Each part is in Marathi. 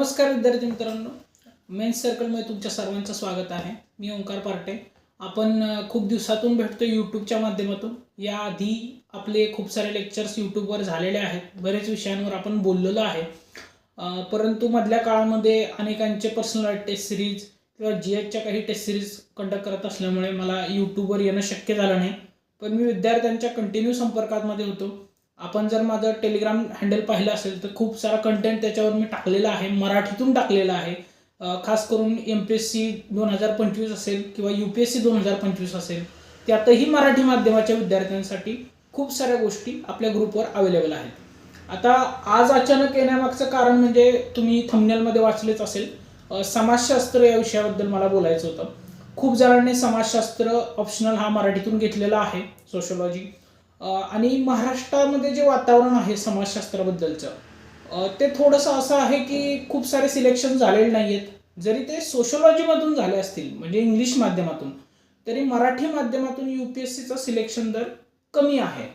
नमस्कार विद्यार्थी मित्रांनो. मेन्स सर्कलमध्ये तुमच्या सर्वांचं स्वागत आहे. मी ओंकार पार्टे. आपण खूप दिवसातून भेटतो यूट्यूबच्या माध्यमातून. याआधी आपले खूप सारे लेक्चर्स यूट्यूबवर झालेले आहेत. बरेच विषयांवर आपण बोललेलो आहे. परंतु मधल्या काळामध्ये अनेकांचे पर्सनल टेस्ट सिरीज किंवा जी एचच्या काही टेस्ट सिरीज कंडक्ट करत असल्यामुळे मला यूट्यूबवर येणं शक्य झालं नाही. पण मी विद्यार्थ्यांच्या कंटिन्यू संपर्कामध्ये होतो. आपण जर माझं टेलिग्राम हँडल पाहिलं असेल तर खूप सारा कंटेंट त्याच्यावर मी टाकलेला आहे मराठीतून टाकलेला आहे. खास करून एम पी एस सी दोन हजार पंचवीस असेल किंवा यू पी एस सी दोन हजार पंचवीस असेल त्यातही मराठी माध्यमाच्या विद्यार्थ्यांसाठी खूप साऱ्या गोष्टी आपल्या ग्रुपवर अवेलेबल आहेत. आता आज अचानक येण्यामागचं कारण म्हणजे तुम्ही थंबनेलमध्ये वाचलेच असेल. समाजशास्त्र या विषयाबद्दल मला बोलायचं होतं. खूप जणांनी समाजशास्त्र ऑप्शनल हा मराठीतून घेतलेला आहे सोशोलॉजी आणि महाराष्ट्रामध्ये जे वातावरण आहे समाजशास्त्राबद्दलचं ते थोडंसं असं आहे की खूप सारे सिलेक्शन झालेले नाही आहेत जरी ते सोशोलॉजीमधून झाले असतील म्हणजे इंग्लिश माध्यमातून तरी मराठी माध्यमातून यू पी एस सीचा सिलेक्शन दर कमी आहे.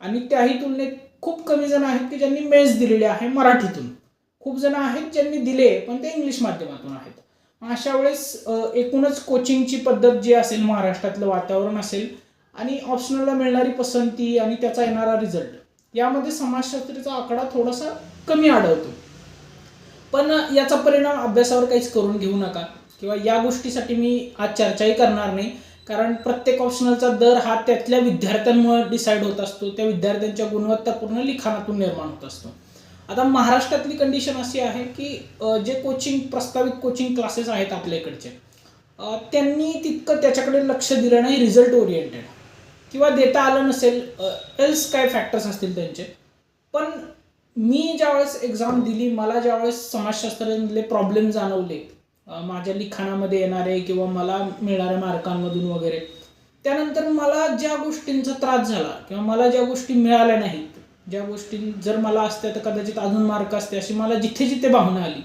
आणि त्याही तुलनेत खूप कमी जण आहेत की ज्यांनी मेन्स दिलेले आहे मराठीतून. खूप जण आहेत ज्यांनी दिले पण ते इंग्लिश माध्यमातून आहेत. मग अशा वेळेस एकूणच कोचिंगची पद्धत जी असेल महाराष्ट्रातलं वातावरण असेल आणि ऑप्शनलला मिळणारी पसंती आणि त्याचा येणारा रिझल्ट यामध्ये समाजशास्त्रीचा आकडा थोडासा कमी आढळतो. पण याचा परिणाम अभ्यासावर काहीच करून घेऊ नका. किंवा या गोष्टीसाठी मी आज चर्चाही करणार नाही. कारण प्रत्येक ऑप्शनलचा दर हा त्यातल्या विद्यार्थ्यांमुळे डिसाईड होत असतो. त्या विद्यार्थ्यांच्या गुणवत्तापूर्ण लिखाणातून निर्माण होत असतो. आता महाराष्ट्रातली कंडिशन अशी आहे की जे कोचिंग प्रस्तावित कोचिंग क्लासेस आहेत आपल्या इकडचे त्यांनी तितकं त्याच्याकडे लक्ष दिलं नाही रिझल्ट ओरिएंटेड किंवा देता आलं नसेल एल्स काय फॅक्टर्स असतील त्यांचे. पण मी ज्यावेळेस एक्झाम दिली मला ज्यावेळेस समाजशास्त्रातले प्रॉब्लेम जाणवले माझ्या लिखाणामध्ये येणारे किंवा मला मिळणाऱ्या मार्कांमधून वगैरे त्यानंतर मला ज्या गोष्टींचा त्रास झाला किंवा मला ज्या गोष्टी मिळाल्या नाहीत ज्या गोष्टी जर मला असत्या तर कदाचित अजून मार्क असते अशी मला जिथे जिथे भावना आली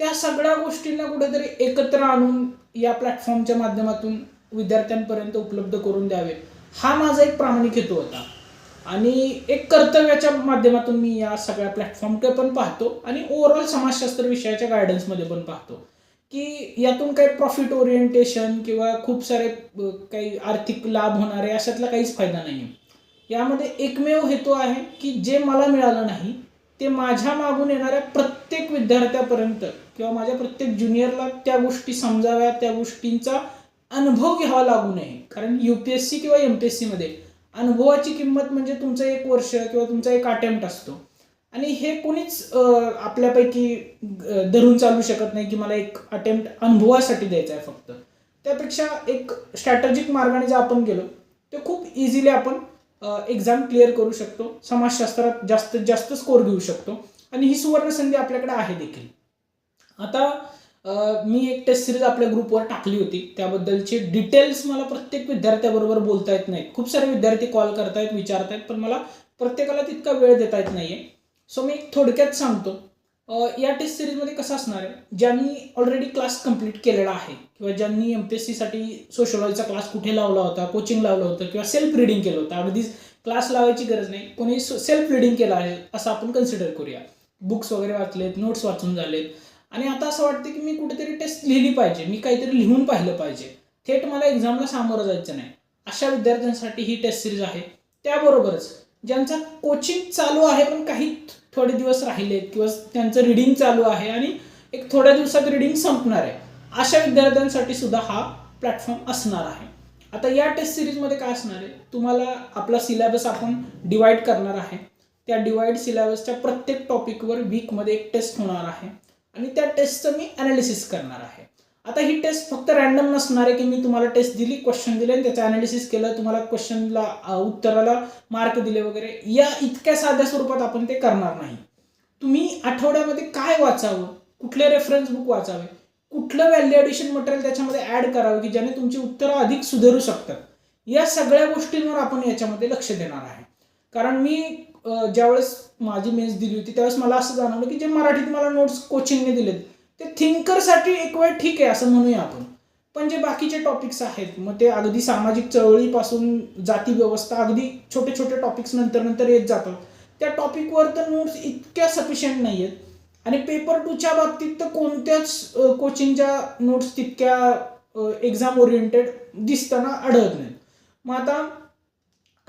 त्या सगळ्या गोष्टींना कुठेतरी एकत्र आणून या प्लॅटफॉर्मच्या माध्यमातून विद्यार्थ्यांपर्यंत उपलब्ध करून द्यावे. हा माझा एक प्रामाणिक हेतू होता. आणि एक कर्तव्याच्या माध्यमातून मी या सगळ्या प्लॅटफॉर्मकडे पण पाहतो आणि ओव्हरऑल समाजशास्त्र विषयाच्या गायडन्समध्ये पण पाहतो. की यातून काही प्रॉफिट ओरिएंटेशन किंवा खूप सारे काही आर्थिक लाभ होणारे अशातला काहीच फायदा नाही आहे यामध्ये एकमेव हेतू आहे की जे मला मिळालं नाही ते माझ्या मागून येणाऱ्या प्रत्येक विद्यार्थ्यापर्यंत किंवा माझ्या प्रत्येक ज्युनियरला त्या गोष्टी समजाव्या त्या गोष्टींचा अनुभव घ्यावा लागू नये. कारण यू पी एस सी किंवा एम पी एस अनुभवाची किंमत म्हणजे तुमचं एक वर्ष किंवा तुमचा एक अटेम्प्ट असतो. आणि हे कोणीच आपल्यापैकी धरून चालू शकत नाही की मला एक अटेम्प्ट अनुभवासाठी द्यायचा आहे फक्त. त्यापेक्षा एक स्ट्रॅटेजिक मार्गाने जर आपण गेलो ते खूप इझिली आपण एक्झाम क्लिअर करू शकतो. समाजशास्त्रात जास्तीत जास्त स्कोर घेऊ शकतो. आणि ही सुवर्ण संधी आपल्याकडे आहे देखील. आता मी एक टेस्ट सिरीज आपल्या ग्रुपवर टाकली होती. त्याबद्दलचे डिटेल्स मला प्रत्येक विद्यार्थ्याबरोबर बोलता येत नाहीत. खूप सारे विद्यार्थी कॉल करतायत विचारतायत पण मला प्रत्येकाला तितका वेळ देता येत नाहीये. सो मी एक थोडक्यात सांगतो. या टेस्ट सिरीजमध्ये कसं असणार आहे? ज्यांनी ऑलरेडी क्लास कंप्लीट केलेला आहे किंवा ज्यांनी एम पी एस सीसाठी सोशलॉजीचा क्लास कुठे लावला होता कोचिंग लावलं होतं किंवा सेल्फ रिडिंग केलं होतं अगदीच क्लास लावायची गरज नाही. कोणी सेल्फ रिडिंग केलं आहे असं आपण कन्सिडर करूया. बुक्स वगैरे वाचलेत नोट्स वाचून झालेत. आणि आता असं वाटतं की मी कुठेतरी टेस्ट लिहिली पाहिजे मी काहीतरी लिहून पाहिलं पाहिजे. थेट मला एक्झामला सामोरं जायचं नाही. अशा विद्यार्थ्यांसाठी ही टेस्ट सिरीज आहे. त्याबरोबरच ज्यांचा कोचिंग चालू आहे पण काही थोडे दिवस राहिले किंवा त्यांचं रिडिंग चालू आहे आणि एक थोड्या दिवसात रिडिंग संपणार आहे अशा विद्यार्थ्यांसाठी सुद्धा हा प्लॅटफॉर्म असणार आहे. आता या टेस्ट सिरीजमध्ये काय असणार आहे? तुम्हाला आपला सिलेबस आपण डिवाइड करणार आहे. त्या डिवाइड सिलेबसच्या प्रत्येक टॉपिकवर वीकमध्ये एक टेस्ट होणार आहे. आणि त्या टेस्टचं मी अनालिसिस करणार आहे. आता ही टेस्ट फक्त रॅन्डम नसणार आहे की मी तुम्हाला टेस्ट दिली क्वेश्चन दिले आणि त्याचं अनालिसिस केलं तुम्हाला क्वेश्चनला उत्तराला मार्क दिले वगैरे या इतक्या साध्या स्वरूपात आपण ते करणार नाही. तुम्ही आठवड्यामध्ये काय वाचावं? कुठले रेफरन्स बुक वाचावे? कुठलं व्हॅल्यू ॲडिशन मटेरियल त्याच्यामध्ये ॲड करावं की ज्याने तुमची उत्तरं अधिक सुधारू शकतात? या सगळ्या गोष्टींवर आपण याच्यामध्ये लक्ष देणार आहे. कारण मी ज्यावेळेस माझी मेन्स दिली होती. त्यावेळेस मला असं जाणवलं की जे मराठीत मला नोट्स कोचिंगने दिलेत ते थिंकरसाठी एक वेळ ठीक आहे असं म्हणूया आपण. पण जे बाकीचे टॉपिक्स आहेत मग ते अगदी सामाजिक चळवळीपासून जाती व्यवस्था अगदी छोटे छोटे टॉपिक्स नंतर नंतर येत जातात त्या टॉपिकवर तर नोट्स इतक्या सफिशियंट नाही आहेत आणि पेपर टूच्या बाबतीत तर कोणत्याच कोचिंगच्या नोट्स तितक्या एक्झाम ओरिएंटेड दिसताना आढळत नाहीत. मग आता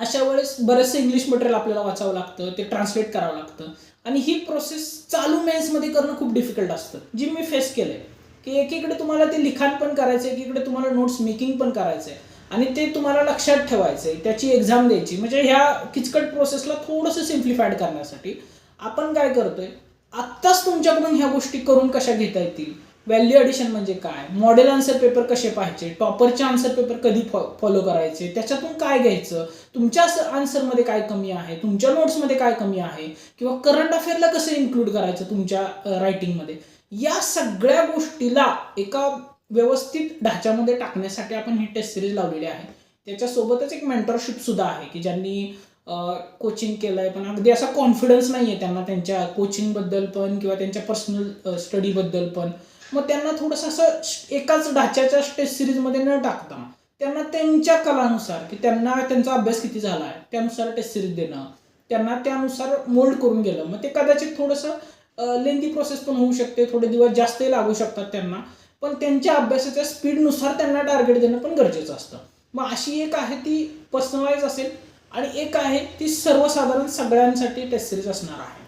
अशा वेळेस बरेचसे इंग्लिश मटेरियल आपल्याला वाचावं लागतं ते ट्रान्सलेट करावं लागतं. आणि ही प्रोसेस चालू मेन्समध्ये करणं खूप डिफिकल्ट असतं. जी मी फेस केलंय की एकीकडे तुम्हाला ते लिखाण पण करायचं आहे एकीकडे तुम्हाला नोट्स मेकिंग पण करायचं आहे आणि ते तुम्हाला लक्षात ठेवायचं आहे त्याची एक्झाम द्यायची. म्हणजे ह्या किचकट प्रोसेसला थोडंसं सिम्प्लिफाईड करण्यासाठी आपण काय करतोय आत्ताच तुमच्याकडून ह्या गोष्टी करून कशा घेता येतील? व्हॅल्यू ॲडिशन म्हणजे काय? मॉडेल आन्सर पेपर कसे पाहायचे? टॉपरचे आन्सर पेपर कधी फॉलो करायचे? त्याच्यातून काय घ्यायचं? तुमच्या आन्सरमध्ये काय कमी आहे? तुमच्या नोट्समध्ये काय कमी आहे? किंवा करंट अफेअरला कसं इन्क्लूड करायचं तुमच्या रायटिंगमध्ये या सगळ्या गोष्टीला एका व्यवस्थित ढाच्यामध्ये टाकण्यासाठी आपण ही टेस्ट सिरीज लावलेली आहे. त्याच्यासोबतच एक मेंटरशिप सुद्धा आहे की ज्यांनी कोचिंग केलंय पण अगदी असा कॉन्फिडन्स नाही आहे त्यांना त्यांच्या कोचिंगबद्दल पण किंवा त्यांच्या पर्सनल स्टडीबद्दल पण. मग त्यांना थोडंसं असं एकाच ढाच्याच्या टेस्ट सिरीजमध्ये न टाकता त्यांना त्यांच्या कलानुसार की त्यांना त्यांचा अभ्यास किती झाला आहे त्यानुसार टेस्ट सिरीज देणं त्यांना त्यानुसार मोल्ड करून गेलं मग ते कदाचित थोडंसं लेंदी प्रोसेस पण होऊ शकते थोडे दिवस जास्तही लागू शकतात त्यांना पण त्यांच्या अभ्यासाच्या स्पीडनुसार त्यांना टार्गेट देणं पण गरजेचं असतं. मग अशी एक आहे ती पर्सनलाइज असेल आणि एक आहे ती सर्वसाधारण सगळ्यांसाठी टेस्ट सिरीज असणार आहे.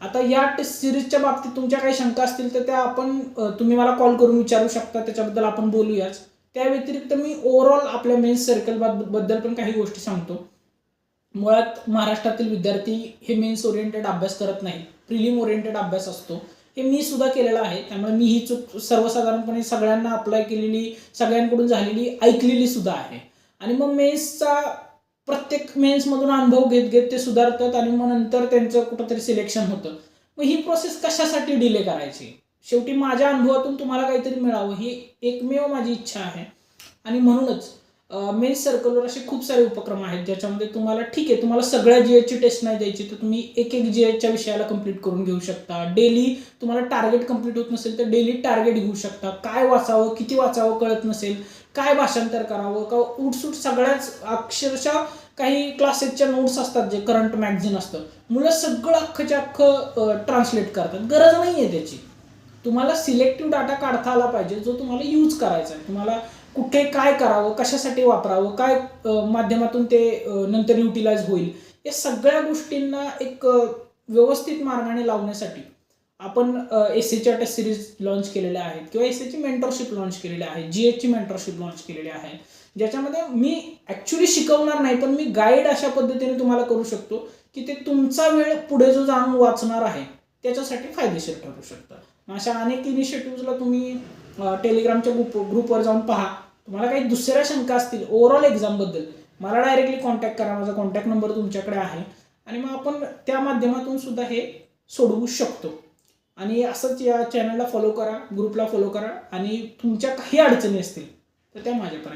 आता या टेस्ट सिरीजच्या बाबतीत तुमच्या काही शंका असतील तर त्या आपण तुम्ही मला कॉल करून विचारू शकता त्याच्याबद्दल आपण बोलूयाच. त्या व्यतिरिक्त मी ओव्हरऑल आपल्या मेन्स सर्कलबद्दल पण काही गोष्टी सांगतो. मुळात महाराष्ट्रातील विद्यार्थी हे मेन्स ओरिएंटेड अभ्यास करत नाहीत. प्रिलिम ओरिएंटेड अभ्यास असतो. हे मी सुद्धा केलेलं आहे. त्यामुळे मी ही चूक सर्वसाधारणपणे सगळ्यांना अप्लाय केलेली सगळ्यांकडून झालेली ऐकलेली सुद्धा आहे. आणि मग मेन्सचा प्रत्येक मेन्समधून अनुभव घेत घेत ते सुधारतात आणि मग नंतर त्यांचं कुठंतरी सिलेक्शन होतं. मग ही प्रोसेस कशासाठी डिले करायची? शेवटी माझ्या अनुभवातून तुम्हाला काहीतरी मिळावं ही एकमेव माझी इच्छा आहे. आणि म्हणूनच मेन्स सर्कलवर असे खूप सारे उपक्रम आहेत ज्याच्यामध्ये तुम्हाला ठीक आहे तुम्हाला सगळ्या जी एचची टेस्ट नाही द्यायची तर तुम्ही एक एक जी एचच्या विषयाला कंप्लीट करून घेऊ शकता. डेली तुम्हाला टार्गेट कंप्लीट होत नसेल तर डेली टार्गेट घेऊ शकता. काय वाचावं किती वाचावं कळत नसेल काय भाषांतर करावं का उठसूट सगळ्याच अक्षरशः काही क्लासेसच्या नोट्स असतात जे करंट मॅगझिन असतं. मुलं सगळं अख्खच्या अख्खं ट्रान्सलेट करतात. गरज नाही आहे त्याची. तुम्हाला सिलेक्टिव्ह डाटा काढता आला पाहिजे जो तुम्हाला यूज करायचा आहे. तुम्हाला कुठे काय करावं कशासाठी वापरावं काय माध्यमातून ते नंतर युटिलाइज होईल या सगळ्या गोष्टींना एक व्यवस्थित मार्गाने लावण्यासाठी आपण एस एच्या टेस्ट सिरीज लॉन्च केलेल्या आहेत किंवा एस एची मेंटरशिप लॉन्च केलेली आहे जी एचची मेंटरशिप लॉन्च केलेली आहे ज्याच्यामध्ये मी ॲक्च्युली शिकवणार नाही पण मी गाईड अशा पद्धतीने तुम्हाला करू शकतो की ते तुमचा वेळ पुढे जो जाऊन वाचणार आहे त्याच्यासाठी फायदेशीर ठरू शकतं. मग अशा अनेक इनिशिएटिव्हला तुम्ही टेलिग्रामच्या ग्रुप ग्रुपवर जाऊन पहा. तुम्हाला काही दुसऱ्या शंका असतील ओव्हरऑल एक्झामबद्दल मला डायरेक्टली कॉन्टॅक्ट करा. माझा कॉन्टॅक्ट नंबर तुमच्याकडे आहे. आणि मग आपण त्या माध्यमातून सुद्धा हे सोडवू शकतो. आणि असंच या चॅनलला फॉलो करा ग्रुपला फॉलो करा. आणि तुमच्या काही अडचणी असतील तर त्या माझ्यापर्यंत